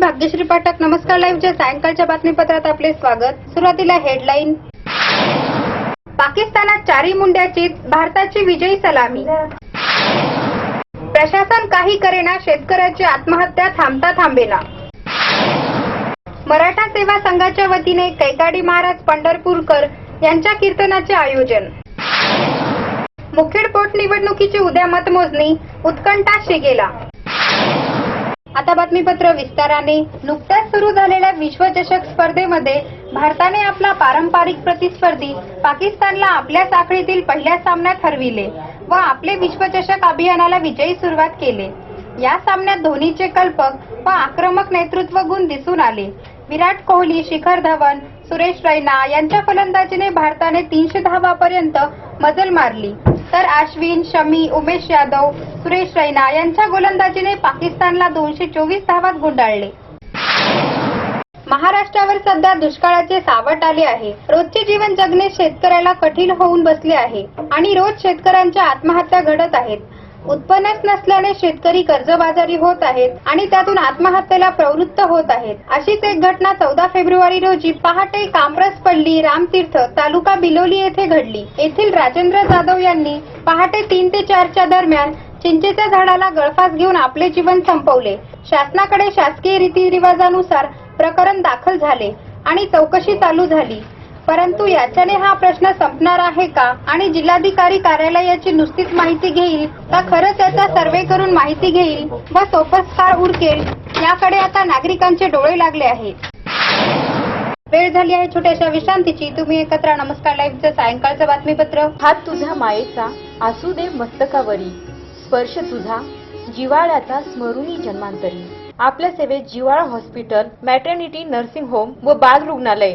भाग्यश्री पाठक नमस्कार लाईव्हच्या सायंकाळच्या बातमीपत्रात आपले स्वागत. सुरुवातीला हेडलाईन पाकिस्तानात चारी मुंड्याची भारताची विजयी सलामी. प्रशासन काही करेना शेतकऱ्याची आत्महत्या थांबता थांबेना. मराठा सेवा संघाच्या वतीने कैकाडी महाराज पंढरपूरकर यांच्या कीर्तनाचे आयोजन. मुखेड पोटनिवडणुकीची उद्या मतमोजणी उत्कंठा शिगेला. आता बातमीपत्र विस्ताराने. नुकत्याच सुरू झालेल्या विश्वचषक स्पर्धेमध्ये भारताने आपला पारंपरिक प्रतिस्पर्धी पाकिस्तानला आपल्या साखळीतील पहिल्या सामन्यात हरविले व आपले विश्वचषक अभियानाला विजयी सुरुवात केले. या सामन्यात धोनीचे कल्पक व आक्रमक नेतृत्व गुण दिसून आले. विराट कोहली शिखर धवन सुरेश रैना यांच्या फलंदाजीने भारताने तीनशे धावापर्यंत मजल मारली. तर अश्विन शमी उमेश यादव सुरेश रैना यांच्या गोलंदाजीने पाकिस्तानला दोनशे चोवीस धावात गुंडाळले. महाराष्ट्रावर सध्या दुष्काळाचे सावट आले आहे. रोजचे जीवन जगणे शेतकऱ्याला कठीण होऊन बसले आहे आणि रोज शेतकऱ्यांच्या आत्महत्या घडत आहेत. उत्पन्नच नसल्याने शेतकरी कर्जबाजारी होत आहेत आणि त्यातून आत्महत्येला प्रवृत्त होत आहेत. अशीच एक घटना चौदा फेब्रुवारी रोजी पहाटे कामरस पडली रामतीर्थ तालुका बिलोली येथे घडली. येथील राजेंद्र जाधव यांनी पहाटे तीन ते चारच्या दरम्यान चिंचेच्या झाडाला गळफास घेऊन आपले जीवन संपवले. शासनाकडे शासकीय रीतिरिवाजानुसार प्रकरण दाखल झाले आणि चौकशी चालू झाली. परंतु याच्याने हा प्रश्न संपणार आहे का? आणि जिल्हाधिकारी कार्यालयाची नुसतीच माहिती घेईल का खरंच याचा सर्वे करून माहिती घेईल? व सोपच काळ उरकेल याकडे आता नागरिकांचे डोळे लागले आहेत. वेळ झाली आहे छोट्याशा विश्रांतीची. तुम्ही एकत्र नमस्कार. लाईव्हचं सायंकाळचं बातमीपत्र. हात तुझ्या मायेचा असू दे मस्तकावरी. स्पर्श तुझा. जिवाळ्याचा स्मरुणी जन्मांतरी. आपल्या सेवेत जिवाळा हॉस्पिटल मॅटर्निटी नर्सिंग होम व बाल रुग्णालय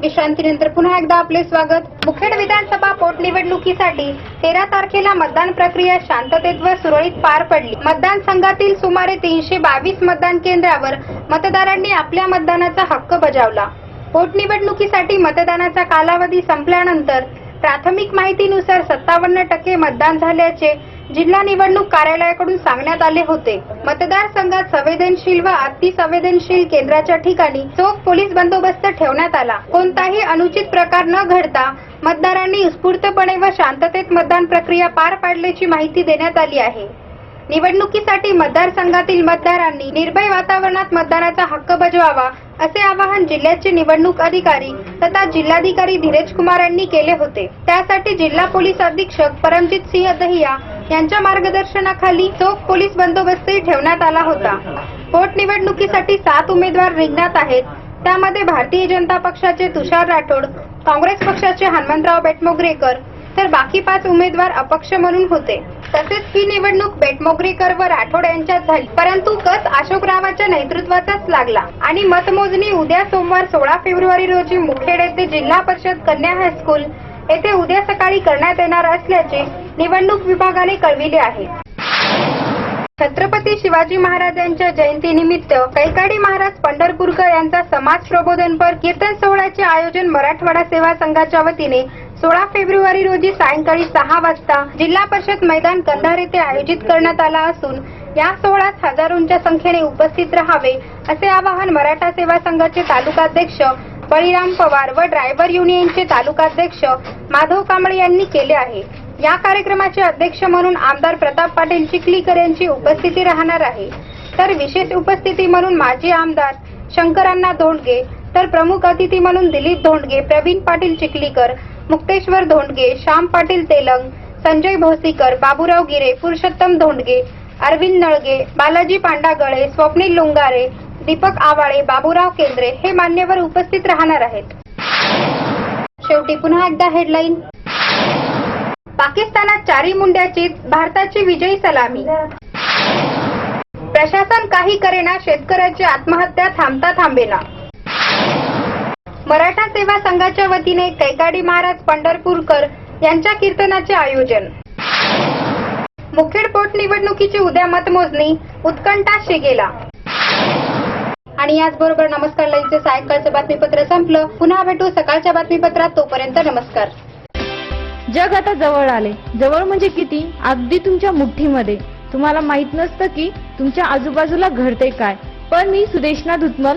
विश्रांतीनंतर पुन्हा एकदा आपले स्वागत. मुखेड विधानसभा पोटनिवडणुकीसाठी तेरा तारखेला मतदान प्रक्रिया शांततेत व सुरळीत पार पडली. मतदान संघातील सुमारे तीनशे बावीस मतदान केंद्रावर मतदारांनी आपल्या मतदानाचा हक्क बजावला. पोटनिवडणुकीसाठी मतदानाचा कालावधी संपल्यानंतर प्राथमिक माहितीनुसार सत्तावन्न टक्के मतदान झाल्याचे जिल्हा निवडणूक कार्यालयाकडून सांगण्यात आले होते. मतदारसंघात संवेदनशील व अति संवेदनशील केंद्राच्या ठिकाणी चोख पोलीस बंदोबस्त ठेवण्यात आला. कोणताही अनुचित प्रकार न घडता मतदारांनी उत्स्फूर्तपणे व शांततेत मतदान प्रक्रिया पार पाडल्याची माहिती देण्यात आली आहे. निवडणुकीसाठी मतदारसंघातील मतदारांनी निर्भय वातावरणात मतदानाचा हक्क बजवावा असे आवाहन जिल्ह्याचे निवडणूक अधिकारी तथा जिल्हाधिकारी धीरज कुमार यांनी केले होते. त्यासाठी जिल्हा पोलीस अधीक्षक परमजित सिंह दहिया यांच्या मार्गदर्शनाखाली चोख पोलीस बंदोबस्तही ठेवण्यात आला होता. पोटनिवडणुकीसाठी सात उमेदवार रिंगणात आहेत. त्यामध्ये भारतीय जनता पक्षाचे तुषार राठोड काँग्रेस पक्षाचे हनुमंतराव बेटमोगरेकर तर बाकी पाच उमेदवार अपक्ष म्हणून होते. तसेच ही निवडणूक बेटमोगरेकर व राठोड यांच्यात झाली. परंतु कस अशोकरावाच्या नेतृत्वाचाच लागला. आणि मतमोजणी उद्या सोमवार सोळा फेब्रुवारी रोजी मुखेड येथे जिल्हा परिषद कन्या हायस्कूल येथे उद्या सकाळी करण्यात येणार असल्याचे निवडणूक विभागाने कळविले आहे. छत्रपती शिवाजी महाराज यांच्या जयंतीनिमित्त कैकाडी महाराज पंढरपूरकर यांचा समाज प्रबोधनपर कीर्तन सोहळ्याचे आयोजन मराठवाडा सेवा संघाच्या वतीने सोळा फेब्रुवारी रोजी सायंकाळी सहा वाजता जिल्हा परिषद मैदान कंधार येथे आयोजित करण्यात आला असून या सोहळ्यात हजारोंच्या संख्येने उपस्थित राहावे असे आवाहन मराठा सेवा संघाचे तालुकाध्यक्ष बळीराम पवार व ड्रायव्हर युनियनचे तालुकाध्यक्ष माधव कांबळे यांनी केले आहे. या कार्यक्रमाचे अध्यक्ष म्हणून आमदार प्रताप पाटील चिखलीकर यांची उपस्थिती राहणार आहे. तर विशेष उपस्थिती म्हणून माजी आमदार शंकरांना धोंडगे तर प्रमुख अतिथी म्हणून दिलीप धोंडगे प्रवीण पाटील चिखलीकर मुक्तेश्वर धोंडगे श्याम पाटील तेलंग संजय भोसीकर बाबूराव गिरे पुरुषोत्तम धोंडगे अरविंद नळगे बालाजी पांडागळे स्वप्नील लुंगारे दीपक आवाळे बाबूराव केंद्रे हे मान्यवर उपस्थित राहणार आहेत. शेवटी पुन्हा एकदा हेडलाईन पाकिस्तानात चारी मुंड्याची भारताची विजयी सलामी. प्रशासन काही करेना शेतकऱ्याची आत्महत्या थांबता थांबेना. मराठा सेवा संघाच्या वतीने कैकाडी महाराज पंढरपूरकर यांच्या कीर्तनाचे आयोजन. मुखेड पोटनिवडणुकीची उद्या मतमोजणी उत्कंठा शिगेला. आणि याचबरोबर नमस्कार लाईव्हचे सायंकाळचं बातमीपत्र संपलं. पुन्हा भेटू सकाळच्या बातमीपत्रात. तोपर्यंत नमस्कार. जग आता जवळ आले. जवळ म्हणजे किती? अगदी तुमच्या मुठ्ठीमध्ये. तुम्हाला माहीत नसतं की तुमच्या आजूबाजूला घडते काय. पण मी सुदेशना धुतमल